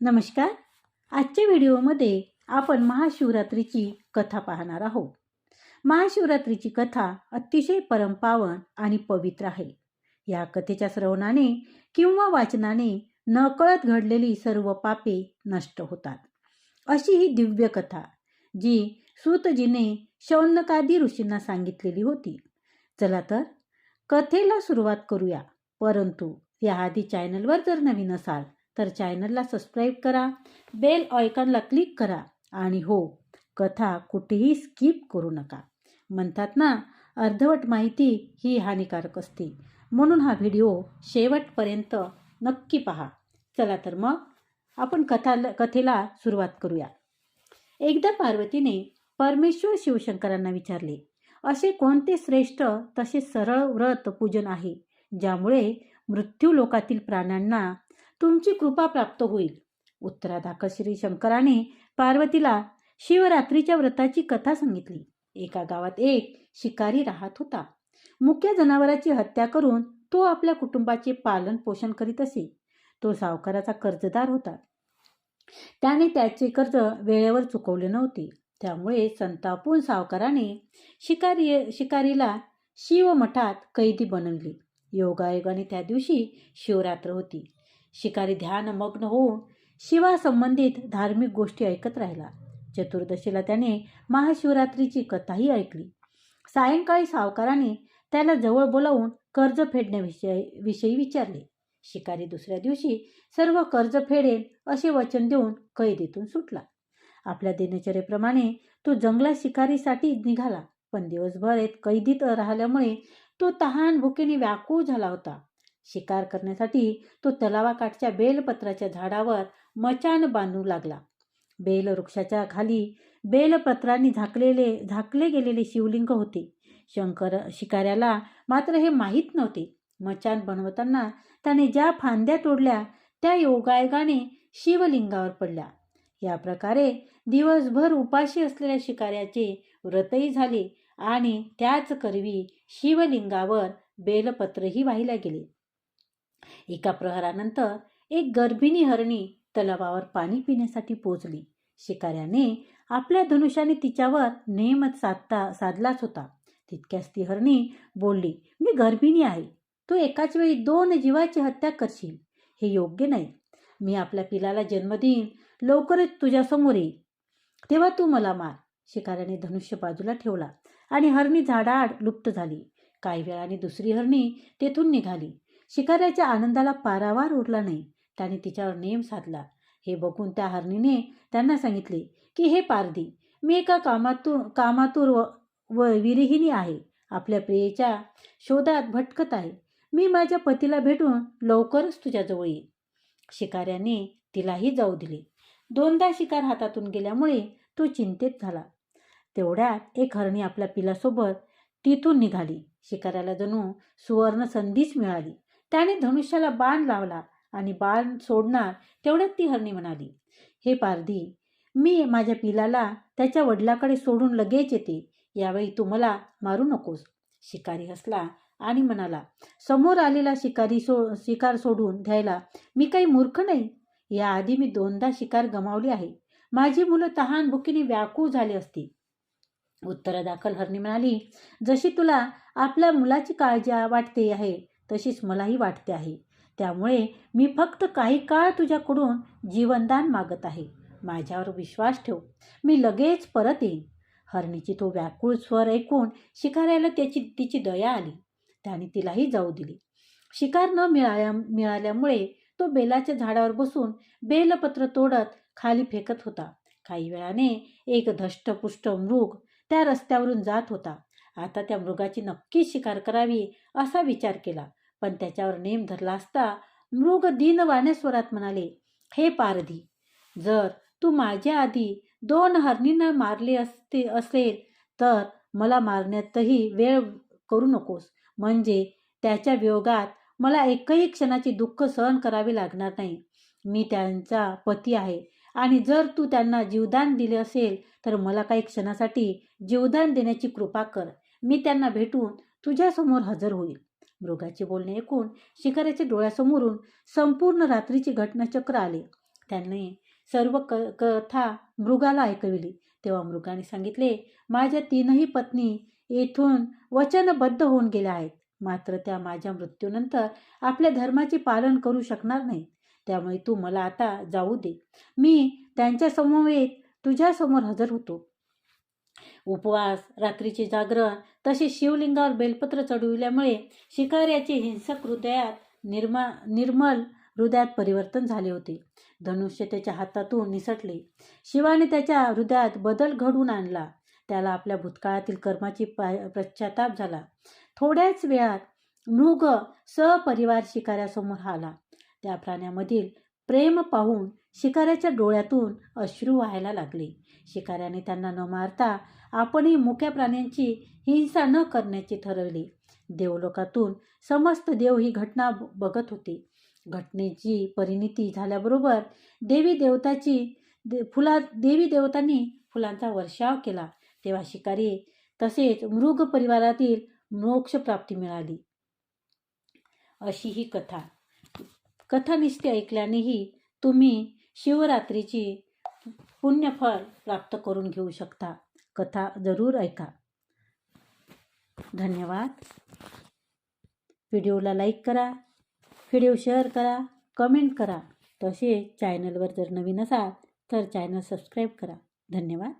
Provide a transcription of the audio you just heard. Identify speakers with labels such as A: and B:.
A: नमस्कार. आजच्या व्हिडिओमध्ये आपण महाशिवरात्रीची कथा पाहणार आहोत. महाशिवरात्रीची कथा अतिशय परमपावन आणि पवित्र आहे. या कथेच्या श्रवणाने किंवा वाचनाने नकळत घडलेली सर्व पापे नष्ट होतात. अशी ही दिव्य कथा जी सूतजीने शौनकादी ऋषींना सांगितलेली होती. चला तर कथेला सुरुवात करूया. परंतु याआधी चॅनलवर जर नवीन असाल तर चॅनलला सबस्क्राईब करा बेल ऑयकॉनला क्लिक करा आणि हो कथा कुठेही स्किप करू नका. म्हणतात ना अर्धवट माहिती ही हानिकारक असते. म्हणून हा व्हिडिओ शेवटपर्यंत नक्की पहा. चला तर मग आपण कथा कथेला सुरुवात करूया. एकदा पार्वतीने परमेश्वर शिवशंकरांना विचारले असे कोणते श्रेष्ठ तसे सरळ व्रत पूजन आहे ज्यामुळे मृत्यू लोकातील प्राण्यांना तुमची कृपा प्राप्त होईल. उत्तराधाकल श्री शंकराने पार्वतीला शिवरात्रीच्या व्रताची कथा सांगितली. एका गावात एक शिकारी राहत होता. मुख्य जनावराची हत्या करून तो आपल्या कुटुंबाचे पालन पोषण करीत असे. तो सावकाराचा कर्जदार होता. त्याने त्याचे कर्ज वेळेवर चुकवले नव्हते. त्यामुळे संतापून सावकाराने शिकारी शिकारीला शिवमठात कैदी बनवली. योगायोगाने त्या दिवशी शिवरात्र होती. शिकारी ध्यानमग्न होऊन शिवासंबंधित धार्मिक गोष्टी ऐकत राहिला. चतुर्दशीला त्याने महाशिवरात्रीची कथाही ऐकली. सायंकाळी सावकाराने त्याला जवळ बोलावून कर्ज फेडण्याविषयी विषयी विचारले. शिकारी दुसऱ्या दिवशी सर्व कर्ज फेडेल असे वचन देऊन कैदेतून सुटला. आपल्या दिनचर्येप्रमाणे तो जंगलात शिकारीसाठी निघाला. पण दिवसभर कैदीत राहिल्यामुळे तो तहान भुकेने व्याकुळ झाला होता. शिकार करण्यासाठी तो तलावाकाठच्या बेलपत्राच्या झाडावर मचान बांधू लागला. बेल वृक्षाच्या खाली बेलपत्रांनी झाकलेले झाकले गेलेले शिवलिंग होते. शंकर शिकाऱ्याला मात्र हे माहीत नव्हते. मचान बनवताना त्याने ज्या फांद्या तोडल्या त्या योगायोगाने शिवलिंगावर पडल्या. या प्रकारे दिवसभर उपाशी असलेल्या शिकाऱ्याचे व्रतही झाले आणि त्याच करवी शिवलिंगावर बेलपत्रही वाहिल्या गेले. एका प्रहरानंतर एक गर्भिणी हरणी तलावावर पाणी पिण्यासाठी पोचली. शिकाऱ्याने आपल्या धनुष्याने तिच्यावर नेमत साधता साधलाच होता. तितक्याच ती हरणी बोलली मी गर्भिणी आहे. तू एकाच वेळी दोन जीवाची हत्या करशील. हे योग्य नाही. मी आपल्या पिलाला जन्म देईन. लवकरच तुझ्यासमोर येईल. तेव्हा तू मला मार. शिकाऱ्याने धनुष्य बाजूला ठेवला आणि हरणी झाडाआड लुप्त झाली. काही वेळाने दुसरी हरणी तेथून निघाली. शिकाऱ्याच्या आनंदाला पारावार उरला नाही. त्याने तिच्यावर नेम साधला. हे बघून त्या हरणीने त्यांना सांगितले की हे पारधी मी एका कामातून कामातूर व व विरहिणी आहे. आपल्या प्रियेच्या शोधात भटकत आहे. मी माझ्या पतीला भेटून लवकरच तुझ्याजवळ येईल शिकाऱ्याने तिलाही जाऊ दिले. दोनदा शिकार हातातून गेल्यामुळे तो चिंतेत झाला. तेवढ्यात एक हरणी आपल्या पिलासोबत तिथून निघाली. शिकाऱ्याला जणू सुवर्ण संधीच मिळाली. त्याने धनुष्याला बाण लावला आणि बाण सोडणार तेवढ्यात ती हरणी म्हणाली हे पारधी मी माझ्या पिलाला त्याच्या वडिलाकडे सोडून लगेच येते. यावेळी तू मला मारू नकोस. शिकारी हसला आणि म्हणाला समोर आलेला शिकारी सो शिकार सोडून द्यायला मी काही मूर्ख नाही. याआधी मी दोनदा शिकार गमावली आहे. माझी मुलं तहान भुकीने व्याकुळ झाली असती. उत्तरादाखल हरणी म्हणाली जशी तुला आपल्या मुलाची काळजी वाटते आहे तशीच मलाही वाटते आहे. त्यामुळे मी फक्त काही काळ तुझ्याकडून जीवनदान मागत आहे. माझ्यावर विश्वास ठेव. मी लगेच परत येईन. हरणीची तो व्याकुळ स्वर ऐकून शिकाऱ्याला त्याची तिची दया आली. त्याने तिलाही जाऊ दिली. शिकार न मिळाल्या मिळाल्यामुळे तो बेलाच्या झाडावर बसून बेलपत्र तोडत खाली फेकत होता. काही वेळाने एक धष्टपुष्ट मृग त्या रस्त्यावरून जात होता. आता त्या मृगाची नक्की शिकार करावी असा विचार केला. पण त्याच्यावर नेम धरला असता मृग दीनवाण्या स्वरात म्हणाले हे पारधी जर तू माझ्या आधी दोन हरणींना मारले असते असेल तर मला मारण्यातही वेळ करू नकोस. म्हणजे त्याच्या वियोगात मला एकही क्षणाची दुःख सहन करावे लागणार नाही. मी त्यांचा पती आहे आणि जर तू त्यांना जीवदान दिले असेल तर मला काही क्षणासाठी जीवदान देण्याची कृपा कर. मी त्यांना भेटून तुझ्यासमोर हजर होईल. मृगाचे बोलणे ऐकून शिकाऱ्याच्या डोळ्यासमोरून संपूर्ण रात्रीची घटनाचक्र आले. त्यांनी सर्व क कथा मृगाला ऐकविली. तेव्हा मृगाने सांगितले माझ्या तीनही पत्नी येथून वचनबद्ध होऊन गेल्या आहेत. मात्र त्या माझ्या मृत्यूनंतर आपल्या धर्माचे पालन करू शकणार नाहीत. त्यामुळे तू मला आता जाऊ दे. मी त्यांच्यासमवेत तुझ्यासमोर हजर होतो. उपवास रात्रीचे जागरण तसेच शिवलिंगावर बेलपत्र चढविल्यामुळे शिकाऱ्याचे हिंसक हृदयात निर्मा निर्मल हृदयात परिवर्तन झाले होते. धनुष्य त्याच्या हातातून निसटले. शिवाने त्याच्या हृदयात बदल घडवून आणला. त्याला आपल्या भूतकाळातील कर्माची पश्चाताप झाला. थोड्याच वेळात मृग सपरिवार शिकाऱ्यासमोर आला. त्या प्राण्यामधील प्रेम पाहून शिकाऱ्याच्या डोळ्यातून अश्रू व्हायला लागले. शिकाऱ्याने त्यांना न मारता आपणही मुक्या प्राण्यांची हिंसा न करण्याचे ठरवले. देवलोकातून समस्त देव ही घटना बघत होते. घटनेची परिणिती झाल्याबरोबर देवी देवताची दे फुला देवी देवतांनी फुलांचा वर्षाव केला. तेव्हा शिकारी तसेच मृग परिवारातील मोक्षप्राप्ती मिळाली. अशी ही कथा. कथा निष्ठे ऐकल्यानेही तुम्ही शिवरात्रीची पुण्यफळ प्राप्त करून घेऊ शकता. कथा जरूर ऐका. धन्यवाद. व्हिडिओला लाईक करा. व्हिडिओ शेअर करा. कमेंट करा. तसेच चॅनलवर जर नवीन असाल तर चॅनल सबस्क्राईब करा. धन्यवाद.